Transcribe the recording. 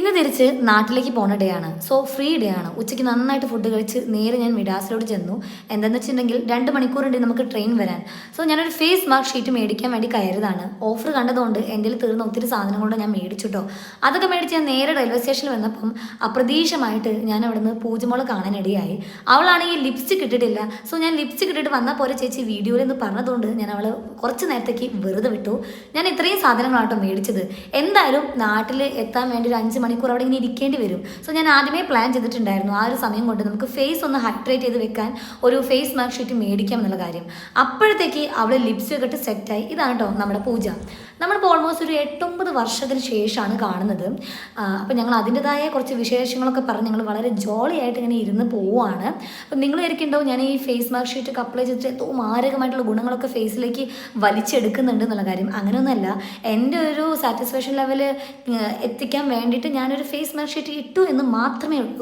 ഇന്ന് തിരിച്ച് നാട്ടിലേക്ക് പോണ ഡേ ആണ്. സോ ഫ്രീ ഡേ ആണ്. ഉച്ചയ്ക്ക് നന്നായിട്ട് ഫുഡ് കഴിച്ച് നേരെ ഞാൻ മിഡാസിലോട് ചെന്നു. എന്താണെന്ന് വെച്ചിട്ടുണ്ടെങ്കിൽ രണ്ട് മണിക്കൂറുണ്ട് നമുക്ക് ട്രെയിൻ വരാൻ. സോ ഞാനൊരു ഫേസ് മാർക്ക് ഷീറ്റ് മേടിക്കാൻ വേണ്ടി കയറിയതാണ്. ഓഫർ കണ്ടതുകൊണ്ട് എന്റെ തീർന്ന ഒത്തിരി സാധനങ്ങളോട് ഞാൻ മേടിച്ചിട്ടോ അതൊക്കെ മേടിച്ച് ഞാൻ നേരെ റെയിൽവേ സ്റ്റേഷനിൽ വന്നപ്പം അപ്രതീക്ഷമായിട്ട് ഞാൻ അവിടുന്ന് പൂജമോളെ കാണാനിടയായി അവളാണെങ്കിൽ ലിപ്സ്റ്റിക് ഇട്ടിട്ടില്ല സോ ഞാൻ ലിപ്സ്റ്റിക് ഇട്ടിട്ട് വന്നാൽ പോലെ ചേച്ചി വീഡിയോയിൽ നിന്ന് പറഞ്ഞതുകൊണ്ട് ഞാൻ അവളെ കുറച്ച് നേരത്തേക്ക് വെറുതെ വിട്ടു. ഞാൻ ഇത്രയും സാധനങ്ങളാട്ടോ മേടിച്ചത്. എന്തായാലും നാട്ടിൽ എത്താൻ വേണ്ടി ഒരു അഞ്ച് മണിക്കൂർ അവിടെ ഇങ്ങനെ ഇരിക്കേണ്ടി വരും. സോ ഞാൻ ആദ്യമേ പ്ലാൻ ചെയ്തിട്ടുണ്ടായിരുന്നു. ആ ഒരു സമയം കൊണ്ട് നമുക്ക് ഫേസ് ഒന്ന് ഹൈഡ്രേറ്റ് ചെയ്ത് വെക്കാൻ ഒരു ഫേസ് മാസ്ക് ഷീറ്റ് മേടിക്കാം എന്നുള്ള കാര്യം. അപ്പോഴത്തേക്ക് അവൾ ലിപ്സ്റ്റിക് ഇട്ട് സെറ്റായി ഇതാണ് കേട്ടോ നമ്മുടെ പൂജ. നമ്മളിപ്പോൾ ഓൾമോസ്റ്റ് ഒരു എട്ടൊമ്പത് വർഷത്തിന് ശേഷമാണ് കാണുന്നത്. അപ്പോൾ ഞങ്ങൾ അതിന്റെതായ കുറച്ച് വിശേഷങ്ങളൊക്കെ പറഞ്ഞ് ഞങ്ങൾ വളരെ ജോളി ആയിട്ട് ഇങ്ങനെ ഇരുന്ന് പോവുകയാണ്. അപ്പം നിങ്ങൾ വിചാരിക്കുന്നുണ്ടാവും ഞാൻ ഈ ഫേസ് മാസ്ക് ഷീറ്റ് ഒക്കെ അപ്ലൈ ചെയ്തിട്ട് എന്തോ മാരകമായിട്ടുള്ള ഗുണങ്ങളൊക്കെ ഫേസിലേക്ക് വലിച്ചെടുക്കുന്നുണ്ട് എന്നുള്ള കാര്യം. അങ്ങനെയൊന്നുമല്ല. എന്റെ ഒരു സാറ്റിസ്ഫാക്ഷൻ ലെവൽ എത്തിക്കാൻ വേണ്ടിയിട്ട് ഞാനൊരു ഫേസ് മാസ്ക് ഷീറ്റ് ഇട്ടു എന്ന് മാത്രമേ ഉള്ളൂ.